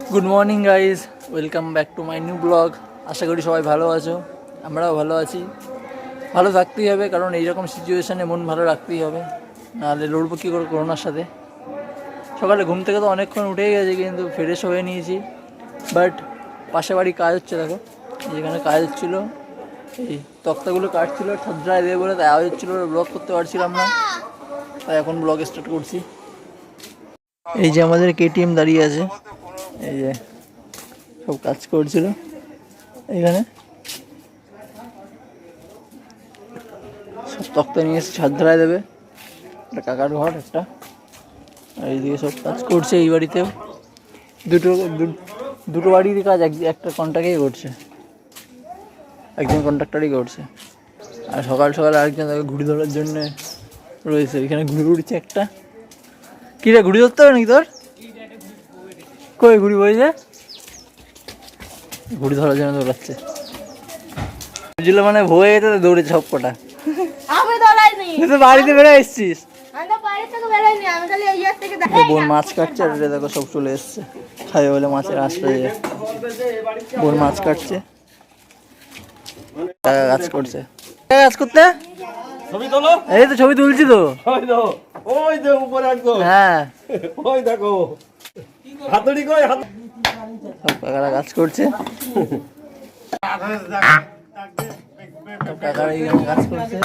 Good morning guys welcome back to my new blog আশা করি সবাই ভালো আছো। আমরাও ভালো আছি। ভালো থাকতেই হবে, কারণ এইরকম সিচুয়েশানে মন ভালো রাখতেই হবে। নাহলে লড়বো কী করে করোনার সাথে? সকালে ঘুম থেকে তো অনেকক্ষণ উঠেই গেছে, কিন্তু ফ্রেশ হয়ে নিয়েছি। বাট পাশে বাড়ি কাজ হচ্ছে, দেখো। যেখানে কাজ হচ্ছিল, এই তক্তাগুলো কাটছিল ছাদ্রায় দেবে বলে তাই আওয়াজ হচ্ছিল ব্লগ করতে পারছিলাম না। তাই এখন ব্লগ স্টার্ট করছি। এই যে আমাদের কেটিএম দাঁড়িয়ে আছে। এই যে সব কাজ করছিল। এখানে সব তক্তা নিয়ে এসে ছাদ ঢালাই দেবে। একটা কাকার ঘর, একটা। আর এইদিকে সব কাজ করছে এই বাড়িতেও। দুটো দুটো বাড়িরই কাজ, এক, একটা কন্ট্রাক্টেই করছে। একজন কন্ট্রাক্টারই করছে। আর সকাল সকাল আরেকজন তাকে ঘুড়ি ধরার জন্য রয়েছে। এখানে ঘুড়ি উড়ছে একটা। কী রে, ঘুড়ি ধরতে হবে নাকি তোর? কই ঘুড়ি বইছে ঘুড়ি ধরার জন্য দৌড়াচ্ছে। বুঝলো মানে ভয়ে গেছে তো দৌড়েছে সব কটা আমি দৌড়াইনি। তুই তো বাড়িতে বেড়ে এসছিস। বোন মাছ কাটছে আর দেখো সব চলে এসছে। খাবে বলে মাছের আশ পেয়ে যায় বোন মাছ কাটছে। কাজ করছে। কাজ করতে? ছবি এই তো ছবি তুলছি তো। হ্যাঁ। ওই দেখো। হাতুড়ি কই হাত কাকারা কাজ করছে। কাকারা এইখানে কাজ করছে।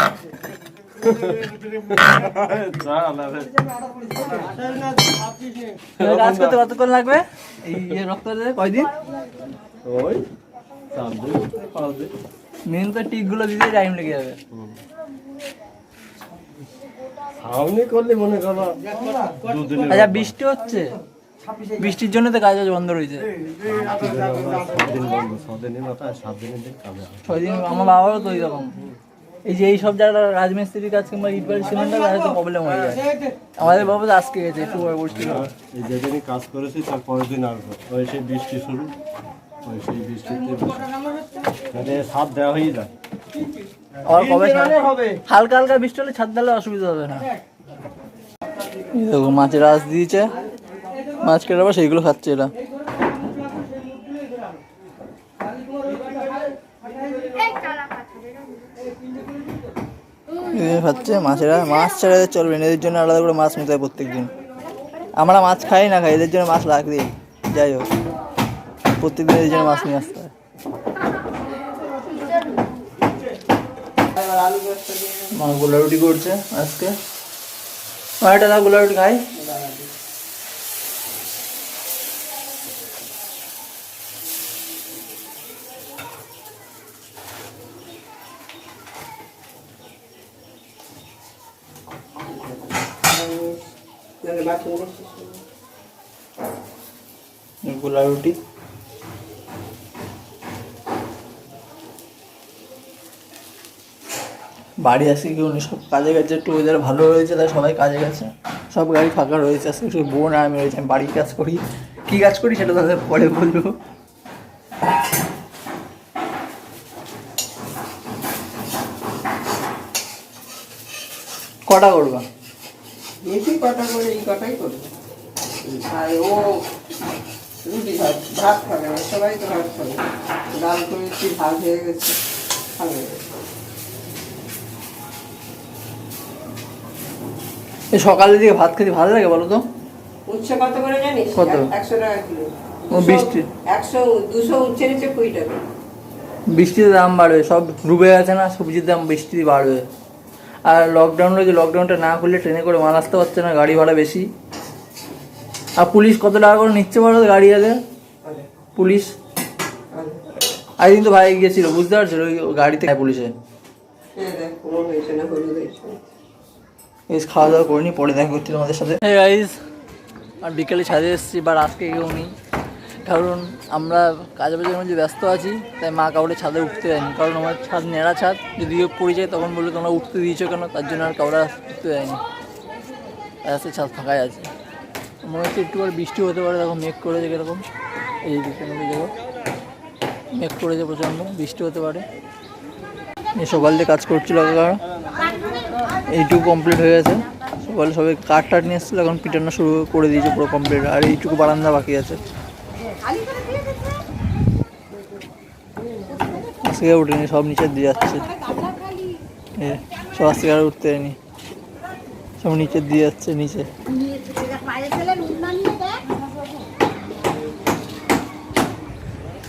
কাজ করতে কতক্ষণ লাগবে? এই রক্ত দেবে কয়দিন? ওই। মেন তো টিকগুলো দিতে টাইম লেগে যাবে। সামনে করলে মনে করো। আচ্ছা বৃষ্টি হচ্ছে। বৃষ্টির জন্য তো কাজ আজ বন্ধ রয়েছে। হয়। ছয় দিন আমার বাবারও তো রকম। এই যে এই সব জায়গাটা রাজমিস্ত্রির কাজ কিংবা ইট বাড়ি সিমেন্টের কাজ তো প্রবলেম হয়ে যায়। আমাদের বাবা তো আজকে গেছে একটু পরে বসছিল এই যেদিনই কাজ করেছি তার পরের দিন আসব। ওই সেই বৃষ্টি শুরু। ওই সেই বৃষ্টিতে মানে সাপ দেওয়া হয়ে যায়। আর কবে ছাদ- হালকা হালকা বৃষ্টি হলে ছাদ দিলে অসুবিধা হবে না। এই মাছের আঁশ দিয়েছে। মাছ কেটে আবার সেইগুলো খাচ্ছে এরা। খাচ্ছে, মাছেরা, মাছ ছাড়া চলবে না, এদের জন্য আলাদা করে মাছ নিতে হয় প্রত্যেক দিন আমরা মাছ খাই না খাই, এদের জন্য মাছ লাগবে যাই হোক। প্রত্যেক দিন এদের জন্য মাছ নিয়ে আসতে হয়। মা গোলা রুটি করছে আজকে। না গোলা রুটি খাই। গোলা রুটি। বাড়ি আসে কেউ নেই সব কাজে গেছে, একটু ওয়েদার ভালো রয়েছে, তাই সবাই কাজে গেছে। সব গাড়ি ফাঁকা রয়েছে, আজকে শুধু বোন আর আমি রয়েছে, আমি বাড়ির কাজ করি। কী কাজ করি সেটা তাদের পরে বলব। কটা করবা? বেশি কটা করে এই কটাই করব। আর ও রুটি ভাত ভাত খাবে না সবাই তো ভাত খাবে। ডাল করেছি ভাত হয়ে গেছে খাবে। সকালের দিকে ভাত খেতে ভালো লাগে বলো তো? উচ্ছে কত করে জানিস? কত? একশো টাকা কিলো। ও, বৃষ্টি। একশো দুশো উচ্ছে নিচ্ছে কুড়ি টাকা। বৃষ্টিতে দাম বাড়বে সব ডুবে গেছে না সবজির দাম বৃষ্টি বাড়বে। আর লকডাউন রয়েছে লকডাউনটা না করলে ট্রেনে করে মাল আসতে পারছে না, গাড়ি ভাড়া বেশি। আর পুলিশ কত টাকা করে নিচ্ছে তো গাড়ি আগে? পুলিশ? একদিন তো ভাই গিয়েছিল, বুঝতে পারছিল ওই গাড়িতে পুলিশে। খাওয়া দাওয়া করিনি পরে দেখা করছি তোমাদের সাথে। আর বিকেলে ছাদে এসেছি বা আজকে কেউ নেই কারণ আমরা কাজে বাজের মধ্যে ব্যস্ত আছি, তাই মা কাউরে ছাদে উঠতে দেয়নি। কারণ আমার ছাদ নেড়া ছাদ যদি পড়ে যায় তখন বলবে তোমরা উঠতে দিয়েছ কেন? তার জন্য আর কাউরা উঠতে দেয়নি। তাই আজকে ছাদ ফাঁকাই আছে। মনে হচ্ছে একটু করে বৃষ্টি হতে পারে, দেখো মেঘ করেছে কীরকম। এই দিকটা মধ্যে দেখো, মেঘ করেছে প্রচণ্ড, বৃষ্টি হতে পারে। এই সকাল দিয়ে কাজ করছিল এইটুকু কমপ্লিট হয়ে গেছে। সকালে সবাই কাঠ টাট নিয়ে এসেছিল, এখন পিটানো শুরু করে দিয়েছে পুরো কমপ্লিট আর এইটুকু বারান্দা বাকি আছে। থেকে উঠেনি, সব নিচের দিয়ে যাচ্ছে। সবার থেকে আর উঠতে যায়নি সব নিচের দিয়ে যাচ্ছে, নিচে।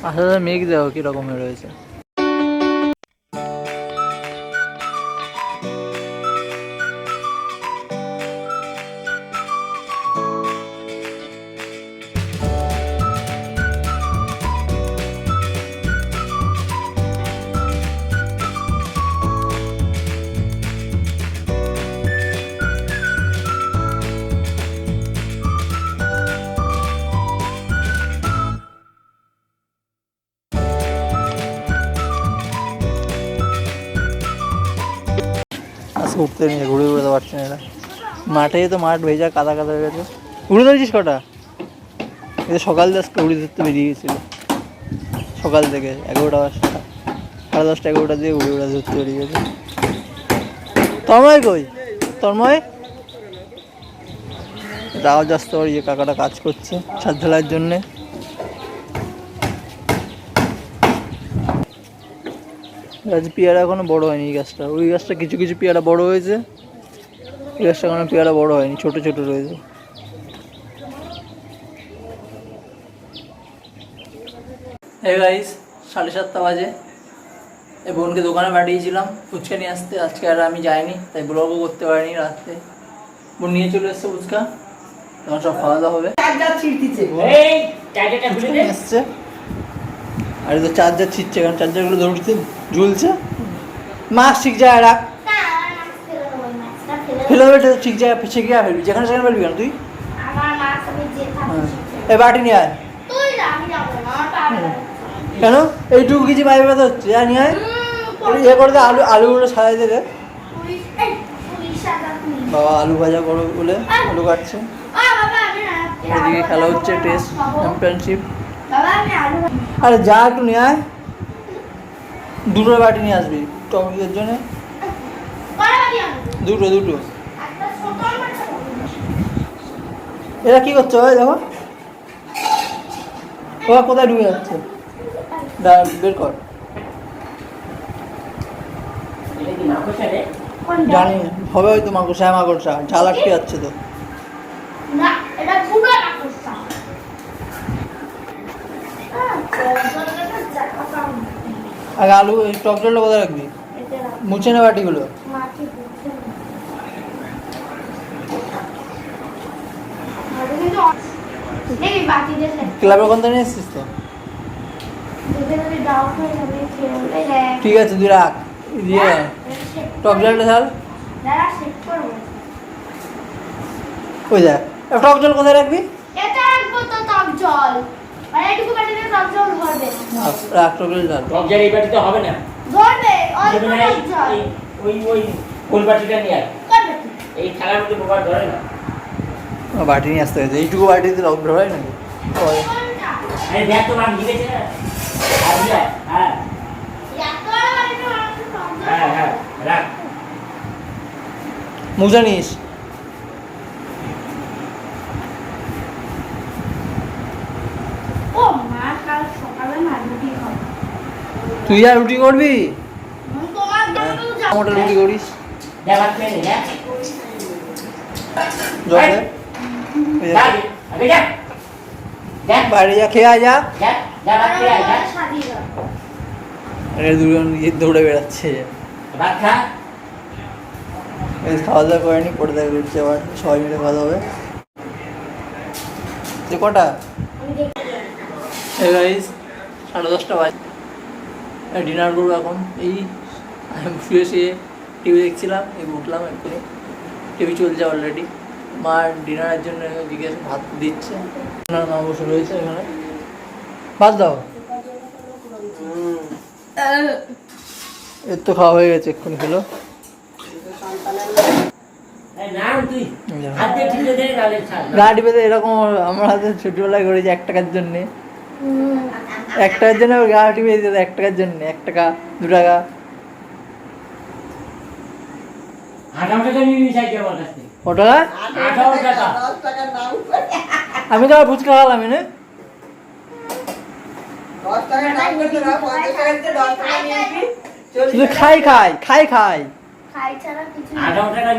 আসলে মেঘ দেখো কীরকম রয়েছে উঠতে নিয়ে ঘুরে ঘুরে পারছে না এরা। মাঠে তো মাঠ ভেজা, কাদা কাদা হয়ে গেছে। উড়ে ধরেছিস কটা? এই সকাল আজকে উড়ে ধরতে বেরিয়ে গেছিল। সকাল থেকে এগারোটা দশটা সাড়ে দশটা এগারোটা দিয়ে উড়ে উড়ে ধরতে বেরিয়ে গেছে। তন্ময় কই? তন্ময়? রাও যাস্ত ইয়ে কাকাটা কাজ করছে ছাদ ঢালাইয়ের জন্যে। গাছ পেয়ারা এখনও বড় হয়নি এই গাছটা। ওই গাছটা কিছু কিছু পেয়ারা বড় হয়েছে। এই গাছটা এখনও পেয়ারা বড় হয়নি ছোট ছোট রয়েছে। গাইস সাড়ে সাতটা বাজে। এই বোনকে দোকানে পাঠিয়েছিলাম ফুচকা নিয়ে আসতে। আজকে আর আমি যাইনি তাই ব্লগও করতে পারিনি রাত্রে। বোন নিয়ে চলে এসছে ফুচকা। তখন সব খাওয়া দাওয়া হবে। এসছে আর তো চার্জার ছিটছে কারণ চার্জারগুলো ধরতে ঝুলছে? মাস্ক ঠিক জায়গায় রাখ। ফেলে দেবে ঠিক জায়গায় পিছিয়ে গিয়ে ফেলবি? যেখানে সেখানে ফেলবি কেন তুই? মাছ যে হ্যাঁ। এই বাটি নিয়ে আয়। তুই না আমি যাব না আমার পা ব্যথা করছে। কেন? এইটুকু কিছু বাইরে ব্যথা হচ্ছে আর নিয়ে আয়। ইয়ে করে দে আলু আলুগুলো সাজাই দে। বাবা আলু ভাজা করো বলে আলু কাটছে। এদিকে খেলা হচ্ছে টেস্ট চ্যাম্পিয়নশিপ আরে যা একটু নিয়ে আয়। দুটো বাটি নিয়ে আসবি টমেটোর জন্য। দুটো দুটো এরা কি করছে ভাই, দেখো ওরা কোথায় ঢুকে যাচ্ছে বের কর? জানি। হবে হয়তো মাকড়সা হ্যাঁ মাকড়সা ঝাল আটকে যাচ্ছে তো আগে আলু টক জলটা কোথায় রাখবি? মুছে নে বাটিগুলো। ক্লাবের কোনটা নিয়ে এসছিস তো। ঠিক আছে তুই রাখ। দিয়ে টক জলটা ঢাল। ওই দেখ। টক জল কোথায় রাখবি? এটা রাখব তো টক জল। আর এটুকু বাটিতে টক জল ধরবে। রাখ, রাখ টক জল ঢাল টক জার এই বাটিতে হবে না। ধরবে অল্প টক জল ওই ওই ফুল বাটিটা নিয়ে আয়। এই থালার মধ্যে বোবার ধরে না। বাটি নিয়ে আসতে হয়েছে। এইটুকু বাটিতে হয় নাকি? দেখ তো মান লিখেছে না আর দিয়ে হ্যাঁ। জল হ্যাঁ হ্যাঁ। রাখ। নিস ও মা কাল সকালে না রুটি খাব তুই আর রুটি করবি? যাব মোটা রুটি করিস। ওই যা খেয়ে যা। দুজন দৌড়ে বেড়াচ্ছে। ভাত খা। এই খাওয়া দাওয়া করেনি পরে দেখা করছে আবার। সবাই মিলে খাওয়া দাওয়া হবে কটা? সাড়ে দশটা বাজে। ডিনার করব এখন। এই শুয়ে শুয়ে টিভি দেখছিলাম এই উঠলাম এক্ষুনি। টিভি চলছে অলরেডি মা ডিনারের জন্য জিজ্ঞেস ভাত দিচ্ছে। না মা বসে রয়েছে এখানে। ভাত দাও। এর তো খাওয়া হয়ে গেছে এক্ষুনি খেলো। গাড়ি পেতে এরকম আমার হাতে ছোটবেলায় করেছি এক টাকার জন্যে। এক টাকার জন্য গাড়ি পেয়ে দিত এক টাকার জন্য এক টাকা দু টাকা আমি তো আবার ফুচকা খাওয়ালাম এনে। শুধু টাকা খাই খাই খাই খাই। খাই ছাড়া কিছু নেই। আঠারো টাকা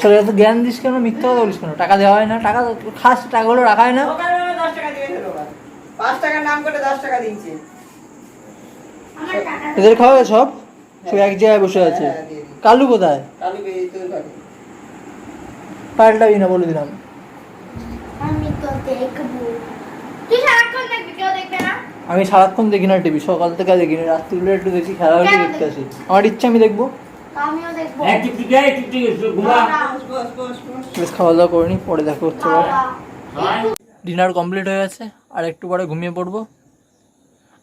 সরে এত জ্ঞান দিস কেন? মিথ্যা কথা বলিস কেন? টাকা দেওয়া হয় না? টাকা খাস টাকাগুলো রাখা হয় না? এদের খাওয়া সব? সব এক জায়গায় বসে আছে। হ্যাঁ। কালু কোথায়? পাল্টাবি না বলে দিলাম। আমি তো দেখব। তুই সারাক্ষণ দেখবি কেউ দেখবে না? আমি সারাক্ষণ দেখি না টিভি সকাল থেকে দেখি না। রাত্রিবেলা একটু দেখি খেলা দেখতে আসি। আমার ইচ্ছা আমি দেখব। খাওয়া দাওয়া করে নি পরে দেখা ডিনার কমপ্লিট হয়ে গেছে আর একটু পরে ঘুমিয়ে পড়ব।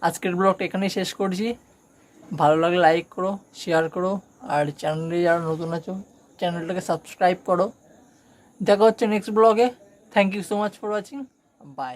আজকের ব্লগটা এখানেই শেষ করছি। ভালো লাগলে লাইক করো শেয়ার করো আর চ্যানেলে যারা নতুন আছো চ্যানেলটাকে সাবস্ক্রাইব করো। দেখা হচ্ছে নেক্সট ব্লগে thank you so much for watching bye